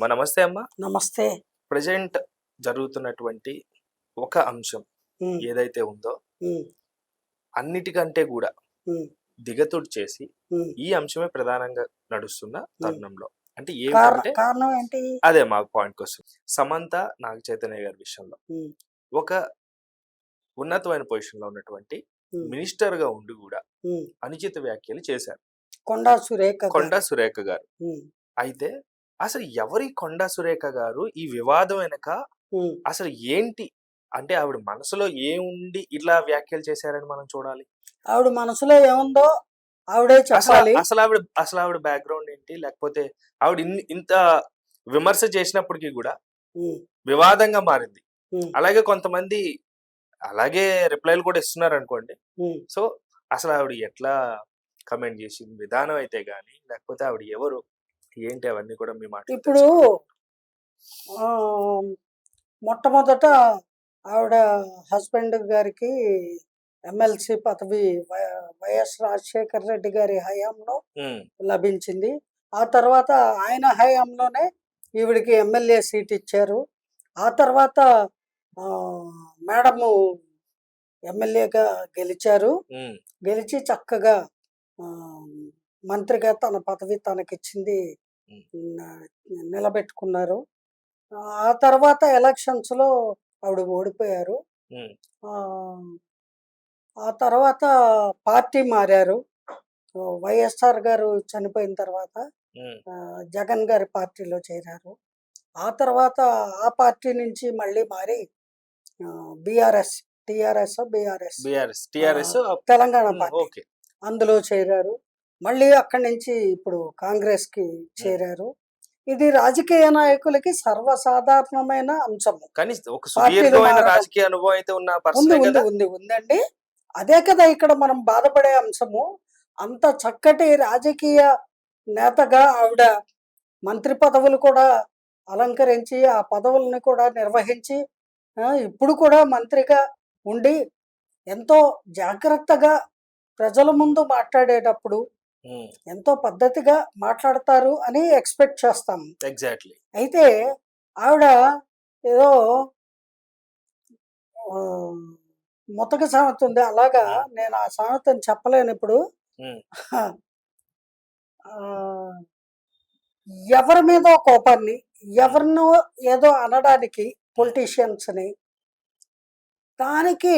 మా నమస్తే అమ్మా. నమస్తే. ప్రజెంట్ జరుగుతున్నటువంటి ఒక అంశం ఏదైతే ఉందో అన్నిటికంటే కూడా దిగతుడు చేసి. ఈ అంశమే ప్రధానంగా నడుస్తున్న తరుణంలో. అంటే ఏమిటంటే కారణం ఏంటి? అదే మాకు పాయింట్ వస్తుంది. సమంత నాగ చైతన్య గారి విషయంలో. ఒక ఉన్నతమైన పొజిషన్లో ఉన్నటువంటి మినిస్టర్గా ఉండి కూడా. అనుచిత వ్యాఖ్యలు చేశారు. కొండా సురేఖ. కొండా సురేఖ గారు. అయితే అసలు ఎవరి కొండా సురేఖ గారు ఈ వివాదం వెనక ఉమ్. అసలు ఏంటి? అంటే ఆవిడ మనసులో ఏముండి ఇట్లా వ్యాఖ్యలు చేశారని మనం చూడాలి. ఆవిడ మనసులో ఏముందో ఆవిడే అసలు చెప్పాలి. అసలు ఆవిడ అసలు ఆవిడ బ్యాక్గ్రౌండ్ ఏంటి? లేకపోతే ఆవిడ ఇన్ని- ఇంత విమర్శ చేసినప్పటికీ కూడా ఉమ్, వివాదంగా మారింది. ఉమ్, అలాగే కొంతమంది అలాగే రిప్లైలు కూడా ఇస్తున్నారు అనుకోండి ఉమ్. సో అసలు ఆవిడ ఎట్లా కమెంట్ చేసింది? విధానం అయితే గానీ లేకపోతే ఆవిడ ఎవరు? ఏంటి అవన్నీ కూడా మీ మాట ఇప్పుడు మొట్టమొదట ఆవిడ హస్బెండ్ గారికి ఎమ్మెల్సీ పదవి వైఎస్ రాజశేఖర రెడ్డి గారి హయాంలో లభించింది. ఆ తర్వాత ఆయన హయాంలోనే ఈవిడికి ఎమ్మెల్యే సీట్ ఇచ్చారు. ఆ తర్వాత మేడము ఎమ్మెల్యేగా గెలిచారు. గెలిచి చక్కగా మంత్రిగా తన పదవి తనకిచ్చింది నిలబెట్టుకున్నారు. ఆ తర్వాత ఎలక్షన్స్లో ఆవిడ ఓడిపోయారు. ఆ, తర్వాత పార్టీ మారారు. వైఎస్ఆర్ గారు చనిపోయిన తర్వాత జగన్ గారి పార్టీలో చేరారు. ఆ తర్వాత ఆ పార్టీ నుంచి మళ్ళీ మారి BRS TRS BRS BRS TRS Telangana party అందులో చేరారు. మళ్ళీ అక్కడి నుంచి ఇప్పుడు కాంగ్రెస్కి చేరారు. ఇది రాజకీయ నాయకులకి సర్వసాధారణమైన అంశము. కానీ ఒక సుదీర్ఘమైన. రాజకీయ అనుభవం అయితే ఉన్న ఉంది ఉంది ఉందండి. అదే కదా ఇక్కడ మనం బాధపడే అంశము. అంత చక్కటి రాజకీయ నేతగా ఆవిడ మంత్రి పదవులు కూడా అలంకరించి ఆ పదవుల్ని కూడా నిర్వహించి ఇప్పుడు కూడా మంత్రిగా ఉండి ఎంతో జాగ్రత్తగా ప్రజల ముందు మాట్లాడేటప్పుడు ఎంతో పద్ధతిగా మాట్లాడతారు అని ఎక్స్పెక్ట్ చేస్తాం. ఎగ్జాక్ట్లీ. అయితే ఆవిడ ఏదో ముతక సామెత ఉంది. అలాగా నేను ఆ సామెతని చెప్పలేను ఇప్పుడు. ఎవరి మీద కోపాన్ని ఎవరినో ఏదో అనడానికి పొలిటీషియన్స్ని దానికి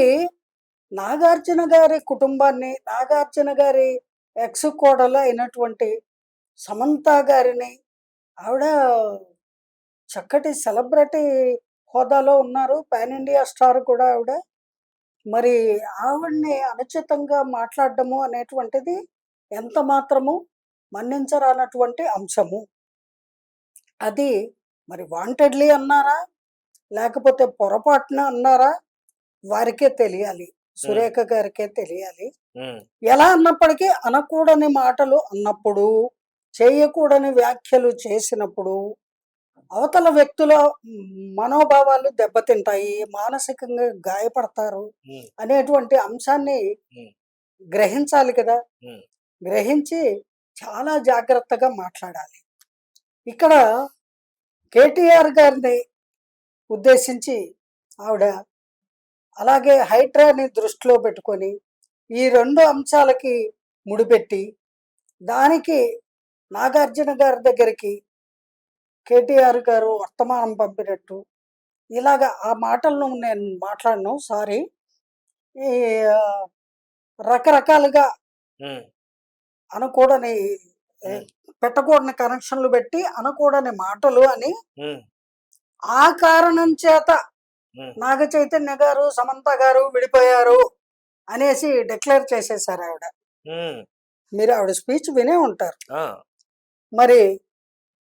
నాగార్జున గారి కుటుంబాన్ని నాగార్జున గారి ఎక్స్ కోడలు అయినటువంటి సమంత గారిని ఆవిడ చక్కటి సెలబ్రిటీ హోదాలో ఉన్నారు. పాన్ ఇండియా స్టార్ కూడా ఆవిడ. మరి ఆవిడ్ని అనుచితంగా మాట్లాడడము అనేటువంటిది ఎంత మాత్రము మన్నించరానటువంటి అంశము. అది మరి వాంటెడ్లీ అన్నారా? లేకపోతే పొరపాటున అన్నారా? వారికే తెలియాలి. సురేఖ గారికే తెలియాలి. ఎలా అన్నప్పటికీ అనకూడని మాటలు అన్నప్పుడు చేయకూడని వ్యాఖ్యలు చేసినప్పుడు అవతల వ్యక్తుల మనోభావాలు దెబ్బతింటాయి మానసికంగా గాయపడతారు అనేటువంటి అంశాన్ని. గ్రహించాలి కదా. గ్రహించి చాలా జాగ్రత్తగా మాట్లాడాలి. ఇక్కడ కేటీఆర్ గారిని ఉద్దేశించి ఆవిడ అలాగే హైడ్రాని దృష్టిలో పెట్టుకొని ఈ రెండు అంశాలకి ముడిపెట్టి దానికి నాగార్జున గారి దగ్గరికి కేటీఆర్ గారు వర్తమానం పంపినట్టు ఇలాగా ఆ మాటలను నేను మాట్లాడను సారీ. ఈ రకరకాలుగా అనకూడని పెట్టకూడని కనెక్షన్లు పెట్టి అనకూడని మాటలు అని ఆ కారణం చేత నాగ చైతన్య గారు సమంత గారు విడిపోయారు అనేసి డిక్లేర్ చేసేసారు ఆవిడ. మీరు ఆవిడ స్పీచ్ వినే ఉంటారు. మరి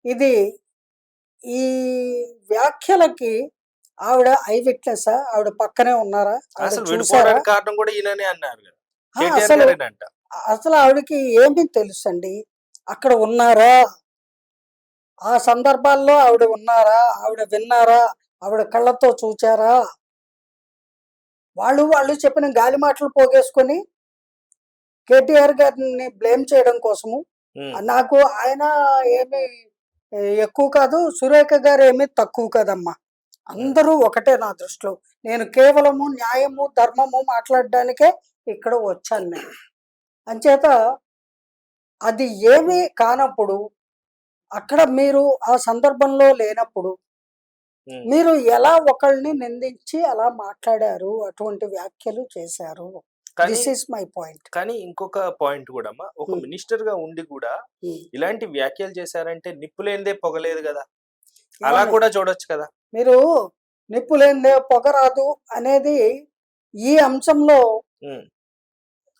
ఇది ఈ వ్యాఖ్యలకి ఆవిడ ఐ విట్నెస్ ఆవిడ పక్కనే ఉన్నారా? కారణం కూడా అన్నారు అసలు అసలు ఆవిడకి ఏమీ తెలుసండి? అక్కడ ఉన్నారా? ఆ సందర్భాల్లో ఆవిడ ఉన్నారా? ఆవిడ విన్నారా? ఆవిడ కళ్ళతో చూచారా? వాళ్ళు వాళ్ళు చెప్పిన గాలి మాటలు పోగేసుకొని కేటీఆర్ గారిని బ్లేమ్ చేయడం కోసము. నాకు ఆయన ఏమి ఎక్కువ కాదు సురేఖ గారు ఏమీ తక్కువ కాదమ్మా. అందరూ ఒకటే నా దృష్టిలో. నేను కేవలము న్యాయము ధర్మము మాట్లాడడానికే ఇక్కడ వచ్చాను నేను. అంచేత అది ఏమీ కానప్పుడు అక్కడ మీరు ఆ సందర్భంలో లేనప్పుడు. మీరు ఎలా ఒకళ్ళని నిందించి అలా మాట్లాడారు? అటువంటి వ్యాఖ్యలు చేశారు. దిస్ ఈస్ మై పాయింట్ కానీ ఇంకొక పాయింట్ కూడా అమ్మా ఒక. మినిస్టర్గా ఉండి కూడా ఇలాంటి వ్యాఖ్యలు చేశారంటే నిప్పులేందే పొగలేదు కదా? అలా కూడా చూడొచ్చు కదా? మీరు నిప్పు లేనిదే పొగరాదు అనేది ఈ అంశంలో.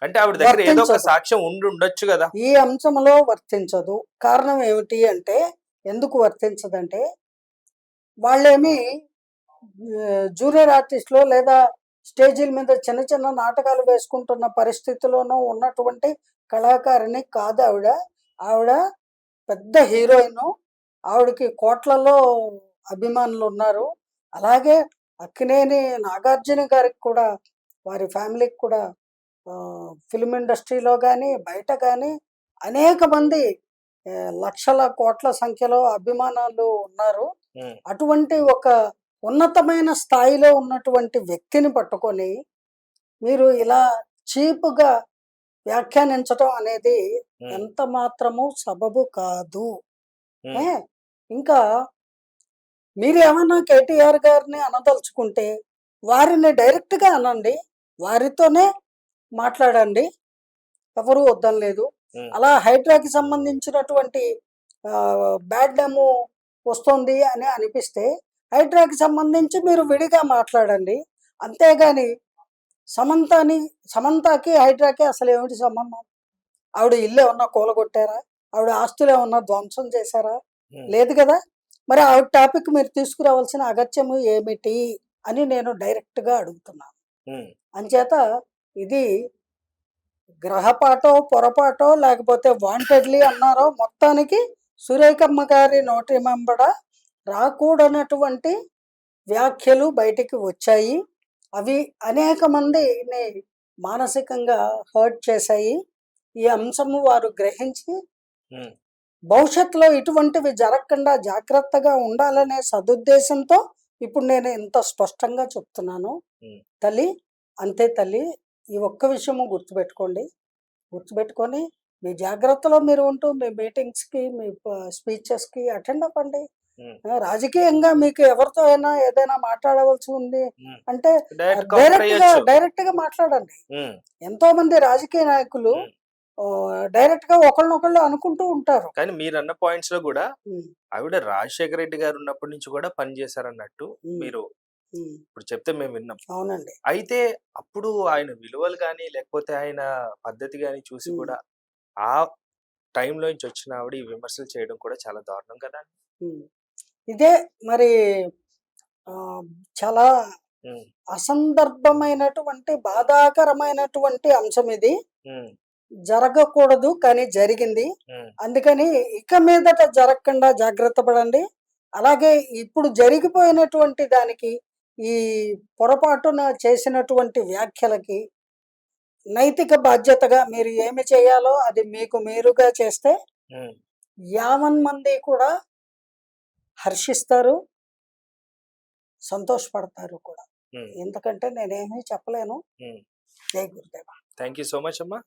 అంటే ఆవిడ దగ్గర ఏదో ఒక. సాక్ష్యం ఉండి ఉండొచ్చు కదా? ఈ అంశంలో వర్తించదు. కారణం ఏమిటి అంటే ఎందుకు వర్తించదంటే వాళ్ళేమి జూనియర్ ఆర్టిస్ట్లో లేదా స్టేజీల మీద చిన్న చిన్న నాటకాలు వేసుకుంటున్న పరిస్థితిలోనూ ఉన్నటువంటి కళాకారిణి కాదు ఆవిడ. ఆవిడ పెద్ద హీరోయిన్. ఆవిడకి కోట్లలో అభిమానులు ఉన్నారు. అలాగే అక్కినేని నాగార్జున గారికి కూడా వారి ఫ్యామిలీకి కూడా ఫిల్మ్ ఇండస్ట్రీలో కానీ బయట కానీ అనేక మంది లక్షల కోట్ల సంఖ్యలో అభిమానాలు ఉన్నారు. అటువంటి ఒక ఉన్నతమైన స్థాయిలో ఉన్నటువంటి వ్యక్తిని పట్టుకొని మీరు ఇలా చీపుగా వ్యాఖ్యానించటం అనేది. ఎంత మాత్రము సబబు కాదు. ఇంకా మీరు ఏమన్నా కేటీఆర్ గారిని అనదలుచుకుంటే వారిని డైరెక్ట్గా అనండి వారితోనే మాట్లాడండి. ఎవరు వద్దనలేదు. అలా హైడ్రాకి సంబంధించినటువంటి బ్యాడ్ డెమో వస్తుంది అని అనిపిస్తే హైడ్రాకి సంబంధించి మీరు విడిగా మాట్లాడండి. అంతేగాని సమంతని సమంతకి హైడ్రాకి అసలు ఏమిటి సంబంధం? ఆవిడ ఇల్లు ఏమన్నా కూలగొట్టారా? ఆవిడ ఆస్తులు ఏమన్నా ధ్వంసం చేశారా. లేదు కదా? మరి ఆ టాపిక్ మీరు తీసుకురావాల్సిన అగత్యము ఏమిటి అని నేను డైరెక్ట్గా అడుగుతున్నాను. అంచేత ఇది గ్రహపాటో పొరపాటో లేకపోతే వాంటెడ్లీ అన్నారో మొత్తానికి సురేఖమ్మ గారి నోటి వెంబడ రాకూడనటువంటి వ్యాఖ్యలు బయటికి వచ్చాయి అవి అనేక మందిని మానసికంగా హర్ట్ చేశాయి ఈ అంశము వారు గ్రహించి. భవిష్యత్తులో ఇటువంటివి జరగకుండా జాగ్రత్తగా ఉండాలనే సదుద్దేశంతో ఇప్పుడు నేను ఇంత స్పష్టంగా చెప్తున్నాను. తల్లి అంతే తల్లి ఈ ఒక్క విషయము గుర్తుపెట్టుకోండి గుర్తుపెట్టుకొని మీ జాగ్రత్తలో మీరు ఉంటూ మీ మీటింగ్స్కి మీ స్పీచెస్కి అటెండ్ అవ్వండి రాజకీయంగా మీకు ఎవరితో అయినా ఏదైనా మాట్లాడవలసి ఉంది. అంటే డైరెక్ట్గా. డైరెక్ట్గా మాట్లాడండి. ఎంతో మంది రాజకీయ నాయకులు. డైరెక్ట్గా ఒకళ్ళనొకళ్ళు అనుకుంటూ ఉంటారు కానీ మీరు అన్న పాయింట్స్లో కూడా ఆవిడ రాజశేఖర రెడ్డి గారు ఉన్నప్పటి నుంచి కూడా పని చేశారన్నట్టు ఉమ్, మీరు ఇప్పుడు చెప్తే మేము విన్నాం అవునండి అయితే అప్పుడు ఆయన విలువలు కానీ లేకపోతే ఆయన పద్ధతి కానీ చూసి. కూడా ఆ టైంలో నుంచి వచ్చిన ఆవిడ ఈ విమర్శలు చేయడం కూడా చాలా దారుణం కదా. ఇదే మరి చాలా. అసందర్భమైనటువంటి బాధాకరమైనటువంటి అంశం ఇది. జరగకూడదు కానీ జరిగింది. అందుకని ఇక మీదట జరగకుండా జాగ్రత్త పడండి అలాగే ఇప్పుడు జరిగిపోయినటువంటి దానికి ఈ పొరపాటున చేసినటువంటి వ్యాఖ్యలకి నైతిక బాధ్యతగా మీరు ఏమి చేయాలో అది మీకు మీరుగా చేస్తే. యావన్ మంది కూడా హర్షిస్తారు సంతోషపడతారు కూడా. ఎందుకంటే నేనేమీ చెప్పలేను. జై గురుదేవ థ్యాంక్ యూ సో మచ్ అమ్మా